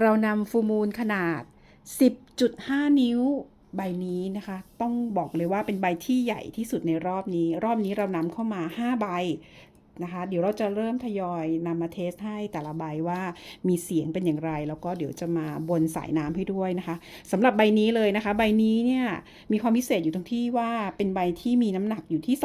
เรานำฟูมูลขนาด 10.5 นิ้วใบนี้นะคะ ต้องบอกเลยว่าเป็นใบที่ใหญ่ที่สุดในรอบนี้ รอบนี้เรานำเข้ามา 5 ใบ นะคะ เดี๋ยวเราจะเริ่มทยอยนำมาเทสให้แต่ละใบว่ามีเสียงเป็นอย่างไร แล้วก็เดี๋ยวจะมาบนสายน้ำให้ด้วยนะคะสำหรับใบนี้เลยนะคะ ใบนี้เนี่ยมีความพิเศษอยู่ตรงที่ว่าเป็นใบที่มีน้ำหนักอยู่ที่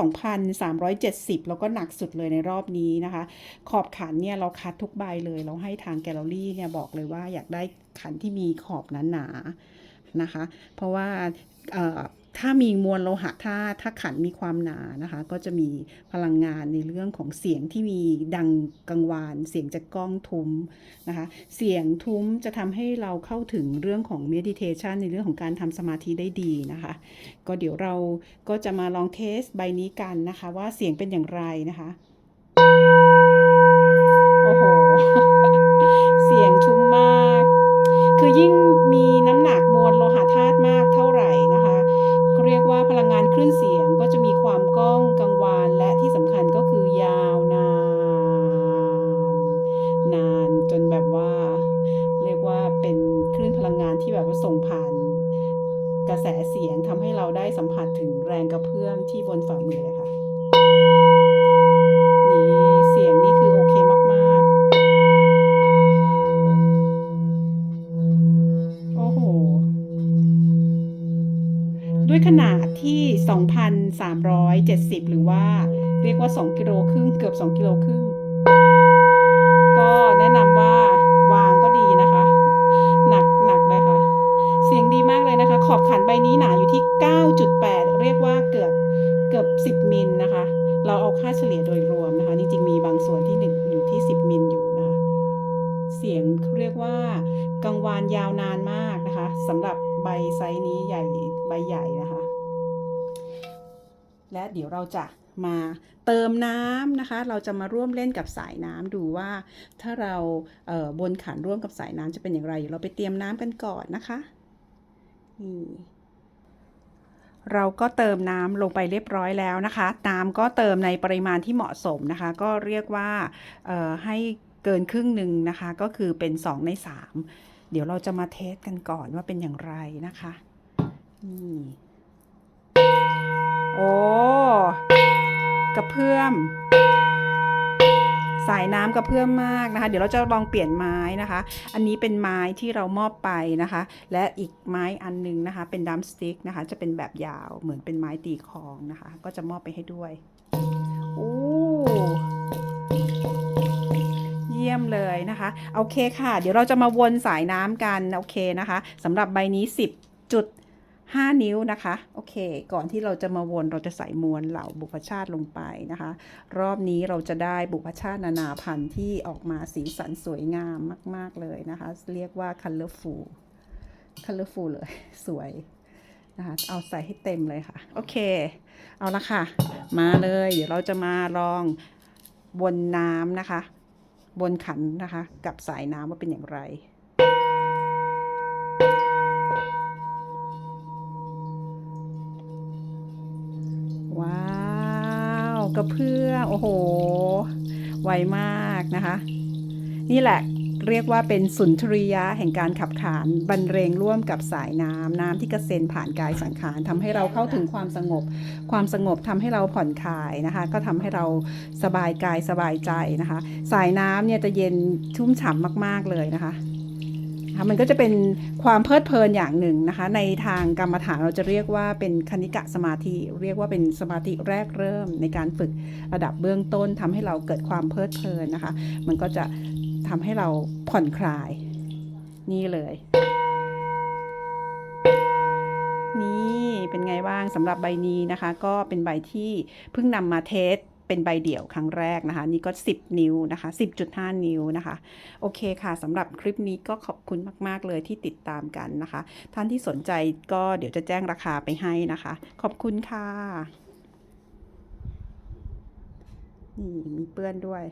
2,370 แล้วก็หนักสุดเลยในรอบนี้นะคะ ขอบขันเนี่ยเราคัดทุกใบเลย เราให้ทางแกลเลอรี่เนี่ยบอกเลยว่าอยากได้ขันที่มีขอบหนาๆนะคะ เพราะว่า ถ้ามีมวลโลหะถ้าถ้าขันมีความหนานะคะ ก็จะมีพลังงานในเรื่องของเสียงที่มีดังกังวาน เสียงจากกล้องทุ้มนะคะ เสียงทุ้มจะทำให้เราเข้าถึงเรื่องของเมดิเทชันในเรื่องของการทำสมาธิได้ดีนะคะ ก็เดี๋ยวเราก็จะมาลองเทสใบนี้กันนะคะ ว่าเสียงเป็นอย่างไรนะคะ เสียงทำให้เราได้สัมผัสถึงแรงกระเพื่อมที่บนฝ่ามือเลยค่ะนี่เสียงนี่คือโอเคมากๆ โอ้โห ด้วยขนาดที่ 2,370 หรือว่าเรียกว่า 2 กิโลครึ่งเกือบ 2 กิโลครึ่ง ขอบขันใบนี้หนาอยู่ที่ 9.8 เรียกว่าเกือบเกือบ 10 มิลนะคะ เราเอาค่าเฉลี่ยโดยรวมนะคะ จริงๆมีบางส่วนที่หนึ่งอยู่ที่ 10 มิลอยู่นะคะ เสียงเรียกว่ากังวานยาวนานมากนะคะสำหรับใบไซส์นี้ใหญ่ใบใหญ่นะคะ และเดี๋ยวเราจะมาเติมน้ำนะคะ เราจะมาร่วมเล่นกับสายน้ำดูว่าถ้าเราเบนขันร่วมกับสายน้ำจะเป็นอย่างไร เราไปเตรียมน้ำกันก่อนนะคะ นี่เราก็เติมน้ำลงไปเรียบร้อยแล้วนะคะ น้ำก็เติมในปริมาณที่เหมาะสมนะคะ ก็เรียกว่าให้เกินครึ่งหนึ่งนะคะ ก็คือเป็น 2 ใน 3 เดี๋ยวเราจะมาเทสกันก่อนว่าเป็นอย่างไรนะคะนี่โอ้กระเพื่อม สายน้ำกระเพื่อมมากนะคะ เดี๋ยวเราจะลองเปลี่ยนไม้นะคะ อันนี้เป็นไม้ที่เรามอบไปนะคะ และอีกไม้อันหนึงนะคะ เป็นดัมสติ๊กนะคะ จะเป็นแบบยาวเหมือนเป็นไม้ตีคองนะคะ ก็จะมอบไปให้ด้วยโอ้เยี่ยมเลยนะคะโอเคค่ะ เดี๋ยวเราจะมาวนสายน้ำกันโอเคนะคะสำหรับใบนี้ 10 จุด 5 นิ้วนะคะ โอเค ก่อนที่เราจะมาวนเราจะใส่มวลเหล่าบุพชาติลงไปนะคะ รอบนี้เราจะได้บุพชาตินานาพันธุ์ที่ออกมาสีสันสวยงามมาก ๆ เลยนะคะ เรียกว่า colorful colorful เลย สวยนะคะ เอาใส่ให้เต็มเลยค่ะ โอเค เอาละค่ะ มาเลย เดี๋ยวเราจะมาลองบนน้ำนะคะ บนขันนะคะ กับสายน้ำว่าเป็นอย่างไร กระเพื่อโอ้โห ไวมากนะคะ นี่แหละเรียกว่าเป็นสุนทรียะแห่งการขับขานบรรเลงร่วมกับสายน้ำน้ำที่กระเซ็นผ่านกายสังขารทำให้เราเข้าถึงความสงบ ความสงบทำให้เราผ่อนคลายนะคะ ก็ทำให้เราสบายกายสบายใจนะคะ สายน้ำเนี่ยจะเย็นชุ่มฉ่ำมาก ๆเลยนะคะ นะคะมันก็จะเป็นความเพลิดเพลินอย่างหนึ่งนะคะ ในทางกรรมฐานเราจะเรียกว่าเป็นคณิกะสมาธิ เรียกว่าเป็นสมาธิแรกเริ่มในการฝึกระดับเบื้องต้นทำให้เราเกิดความเพลิดเพลินนะคะ มันก็จะทำให้เราผ่อนคลายนี่เลย นี่เป็นไงบ้างสำหรับใบนี้นะคะ ก็เป็นใบที่เพิ่งนำมาเทส เป็นใบเดี่ยวครั้งแรกนะคะ นี่ก็ 10 นิ้วนะคะ 10.5 นิ้วนะคะ โอเคค่ะสำหรับคลิปนี้ก็ขอบคุณมาก ๆ เลยที่ติดตามกันนะคะ ท่านที่สนใจก็เดี๋ยวจะแจ้งราคาไปให้นะคะ ขอบคุณค่ะ นี่มีเปื้อนด้วย